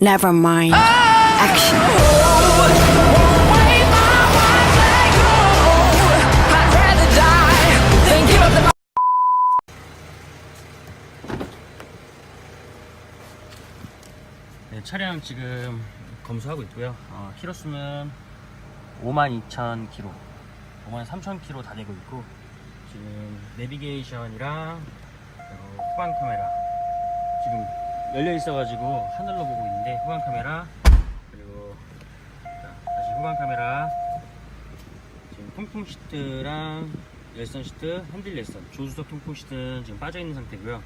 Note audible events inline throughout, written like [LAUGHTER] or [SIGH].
Never mind. Action. 네, 차량 지금 검수하고 있고요. 어, 키로수는 52,000km, 53,000km 다 되고 있고 지금 내비게이션이랑 후방 카메라 지금 열려 있어가지고 하늘로 보고 있는데 후방 카메라 그리고 자, 다시 후방 카메라 지금 통풍 시트랑 열선 시트, 핸들 열선, 조수석 통풍 시트는 지금 빠져 있는 상태고요.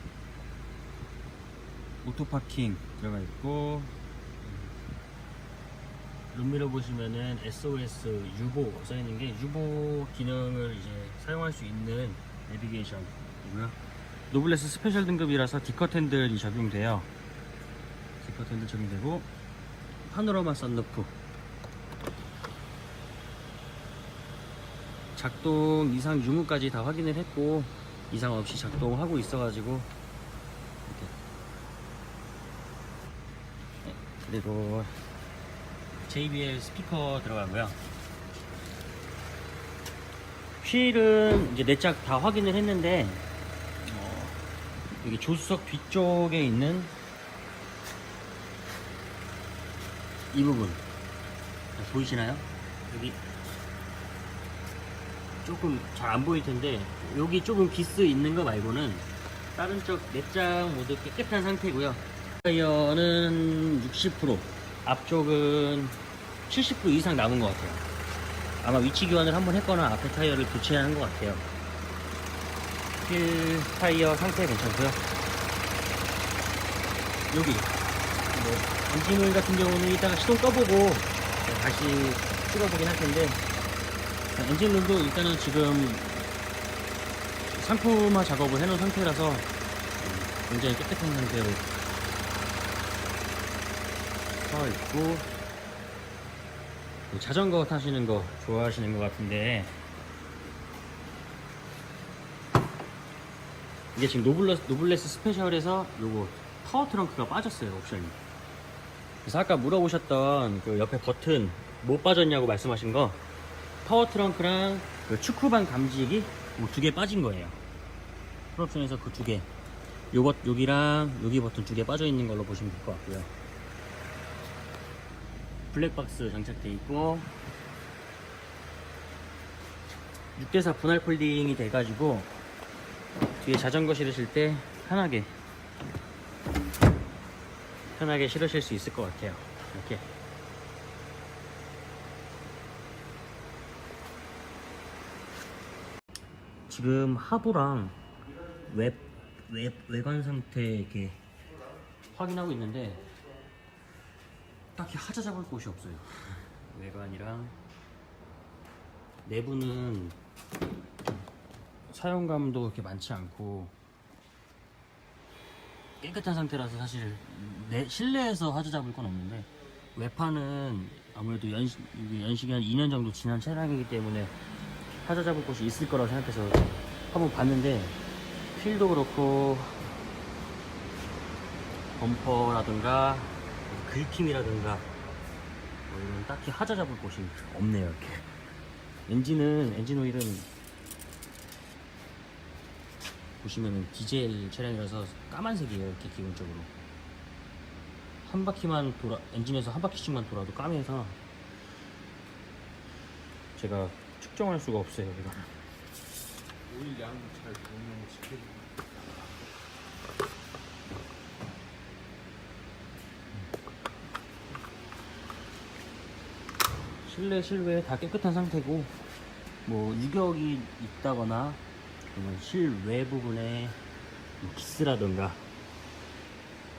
오토 파킹 들어가 있고 룸미러 보시면은 SOS 유보 써 있는 게 유보 기능을 이제 사용할 수 있는 내비게이션이고요. 노블레스 스페셜 등급이라서 디컷 핸들이 적용돼요. 핸들 적용되고 파노라마 썬루프 작동 이상 유무까지 다 확인을 했고 이상 없이 작동하고 있어가지고 이렇게 네, 그리고 JBL 스피커 들어가고요. 휠은 이제 내짝 다 확인을 했는데 어, 여기 조수석 뒤쪽에 있는 이 부분 보이시나요? 여기 조금 잘 안 보일 텐데 여기 조금 기스 있는 거 말고는 다른 쪽 내장 모두 깨끗한 상태고요. 타이어는 60% 앞쪽은 70% 이상 남은 것 같아요. 아마 위치 교환을 한번 했거나 앞에 타이어를 교체한 것 같아요. 휠 타이어 상태 괜찮고요. 여기 뭐 엔진오일 같은 경우는 이따가 시동 꺼보고 다시 찍어보긴 할 텐데. 엔진룸도 일단은 지금 상품화 작업을 해놓은 상태라서 굉장히 깨끗한 상태로 서 있고 뭐 자전거 타시는 거 좋아하시는 것 같은데. 이게 지금 노블레스, 노블레스 스페셜에서 요거 파워 트렁크가 빠졌어요 옵션이 그래서 아까 물어보셨던 그 옆에 버튼 못 빠졌냐고 말씀하신 거 파워 트렁크랑 그 축구방 감지기 뭐두개 빠진 거예요. 풀옵션에서 그 두 개. 요것 여기랑 여기 버튼 두 개 빠져 있는 걸로 보시면 될 것 같고요. 블랙박스 장착돼 있고 6대4 분할 폴딩이 돼가지고 뒤에 자전거 실으실 때 편하게 편하게 실으실 수 있을 것 같아요 이렇게 지금 하부랑 외, 외, 외관 상태 이렇게 확인하고 있는데 딱히 하자 잡을 곳이 없어요. [LAUGHS] 외관이랑 내부는 사용감도 그렇게 많지 않고 깨끗한 상태라서 사실 내 실내에서 하자 잡을 건 없는데 외판은 아무래도 연식, 연식이 한 2년 정도 지난 차량이기 때문에 하자 잡을 곳이 있을 거라고 생각해서 한번 봤는데 휠도 그렇고 범퍼라든가 긁힘이라든가 뭐 이런 딱히 하자 잡을 곳이 없네요 이렇게. 엔진은 엔진 오일은 보시면은 디젤 차량이라서 까만색이에요 이렇게 기본적으로. 한 바퀴만 돌아 엔진에서 한 바퀴씩만 돌아도 까매서 제가 측정할 수가 없어요 이거. 오일 양잘 보면 지켜주고. 실내 실외 다 깨끗한 상태고 뭐 유격이 있다거나 실외 부분에 뭐 기스라던가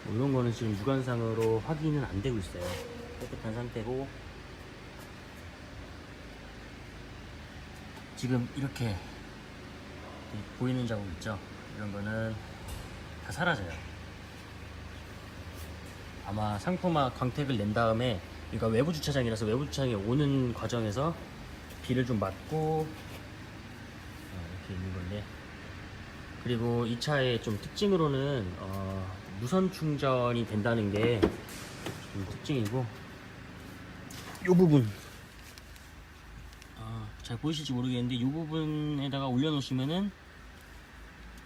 뭐 이런 거는 지금 육안상으로 확인은 안 되고 있어요. 깨끗한 상태고 지금 이렇게 보이는 자국 있죠? 이런 거는 다 사라져요. 아마 상품화 광택을 낸 다음에 그러니까 외부 주차장이라서 외부 주차장에 오는 과정에서 비를 좀 맞고 어, 이렇게 있는 건데 그리고 이 차의 좀 특징으로는 어, 무선 충전이 된다는 게 좀 특징이고 이 부분 아, 잘 보이실지 모르겠는데 이 부분에다가 올려놓으시면은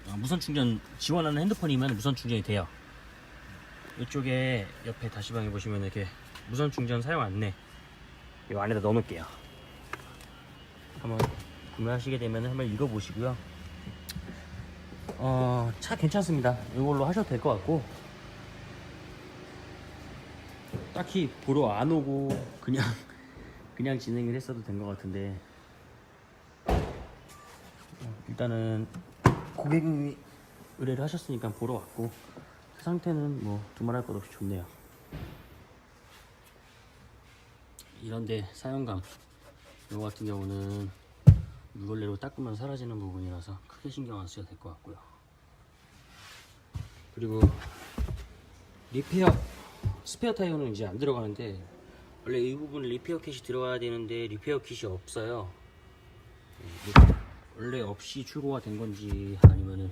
어, 무선 충전 지원하는 핸드폰이면 무선 충전이 돼요. 이쪽에 옆에 다시방에 보시면 이렇게 무선 충전 사용 안내 이 안에다 넣어놓을게요. 한번 구매하시게 되면 한번 읽어보시고요. 어, 차 괜찮습니다. 이걸로 하셔도 될 것 같고 딱히 보러 안 오고 그냥 [LAUGHS] 그냥 진행을 했어도 된 것 같은데 어, 일단은 고객이 의뢰를 하셨으니까 보러 왔고 그 상태는 뭐 두말할 것 없이 좋네요. 이런데 사용감 이거 같은 경우는 물걸레로 닦으면 사라지는 부분이라서 크게 신경 안 쓰셔도 될 것 같고요. 그리고 리페어 스페어 타이어는 이제 안 들어가는데 원래 이 부분 리페어 킷이 들어가야 되는데 리페어 킷이 없어요. 원래 없이 출고가 된 건지 아니면은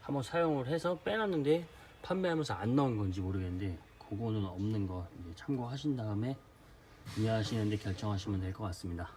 한번 사용을 해서 빼놨는데 판매하면서 안 나온 건지 모르겠는데 그거는 없는 거 참고하신 다음에 구매하시는데 결정하시면 될 것 같습니다.